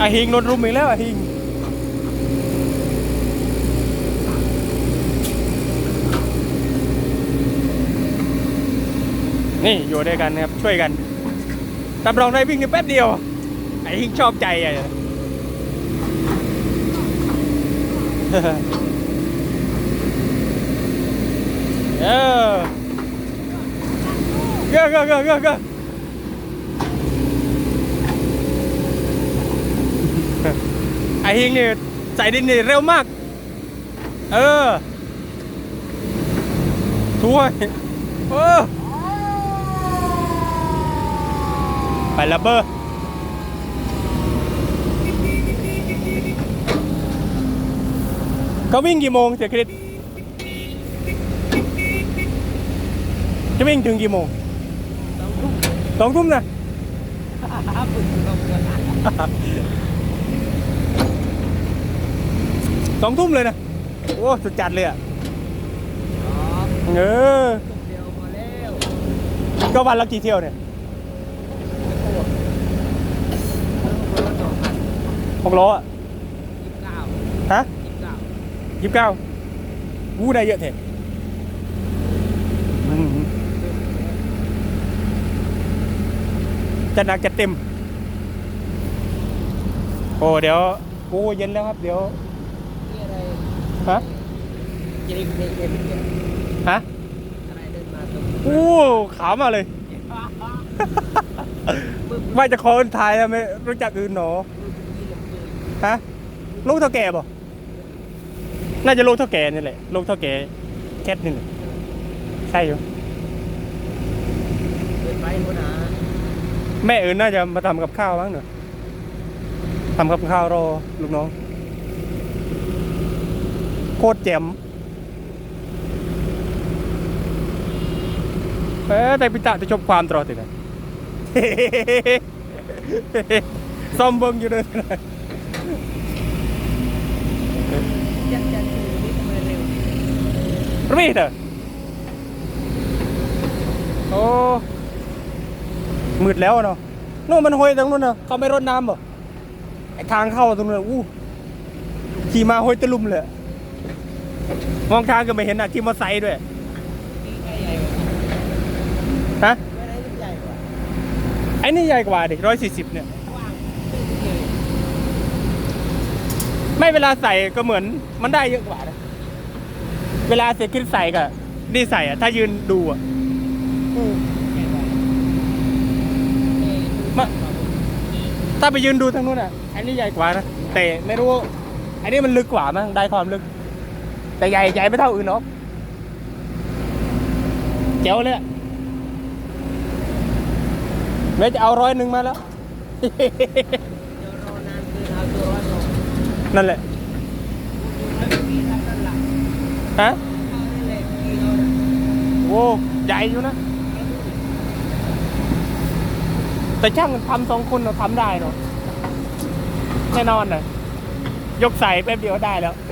อาหิงโดนรุมอีกแล้วอาหิงนี่อยู่ด้วยกันนะครับช่วยกันรับรองได้วิ่งในแป๊บเดียว ไอ้หิงชอบใจอะเออเก้อเก้อเก้อเก้อเก้อไอ หิงนี่ใส่ดินนี่เร็วมาก เออช่วยเออไปละเบอร์เขาวิ่งกี่โมงเสียคริสจะวิ่งถึงกี่โมงสองทุ่มนะ สองทุ่มเลยนะ โอ้สุดจัดเลยอะเออเดียวมาแล้วก็วันละกี่เที่ยวเนี่ยสองพันหกล้ออะยี่สิบเก้าฮะยี่สิบเก้ายี่สิบเก้าวู้ได้เยอะเถอะอืมจะหนักจะเต็ม โอ้เดี๋ยวโอ้เย็นแล้วครับ เดี๋ยวนี่อะไร ฮะยิงเด็กเด็กเด็กฮะอะไรเดินมาตรงโอ้ขาวมาเลยว่าจะขอคนไทยอะไม่รู้จักอื่นหนอฮะลูกเท่าแก่บ่น่าจะลูกเท่าแก่นี่แหละลูกเท่าแก่แคทนี่แหละใช่อยู่เดินไปหัวหน้าแม่อื่นน่าจะมาทำกับข้าวบ้างเนอะทำกับข้าวรอลูกน้อง โคตรแจ่มเอ๊ะแต่พิตาจะชมความตลอดเลยนะซอมเบิ้งอยู่เลยนะยันยันคือนี่ทำไมเร็วรีดเหรอโอ้มืดแล้วเนาะนู่นมันห้อยตรงนู้นเนาะเขาไม่รดน้ำเหรอไอทางเข้าตรงนู้นอู้ขี่มาห้อยตะลุมเลย มองทางก็ไม่เห็นอะขี่มอเตอร์ไซค์ด้วยนี่ใกล้ใหญ่กว่าฮะไม่ได้ใหญ่กว่าไอ้นี่ใหญ่กว่าดิร้อยสี่สิบเนี่ยกว้างเลยไม่เวลาใส่ก็เหมือนมันได้เยอะกว่านะเวลาเสร็จขึ้นใส่กับนี่ใส่อะถ้ายืนดูอะอืมใหญ่กว่าเอ๊ะมาถ้าไปยืนดูทางนู้นอะ อันนี้ใหญ่กว่านะ แต่ไม่รู้ อันนี้มันลึกกว่ามั้งได้ความลึก แต่ใหญ่ใหญ่ไม่เท่าอื่นหรอกเจ๋วเลยอะเว้ยจะเอาร้อยหนึ่งมาแล้วเดี๋ยวรอนานคือเอาตัวร้อยลงนั่นแหละแล้วมีทำด้านหลังฮะเอาได้เลยกี่เราเนี่ยโอ้ใหญ่อยู่นะ แต่ช่างทำสองคนเราทำได้เนาะแน่นอนเลยยกใส่แป๊บเดียวได้แล้วเ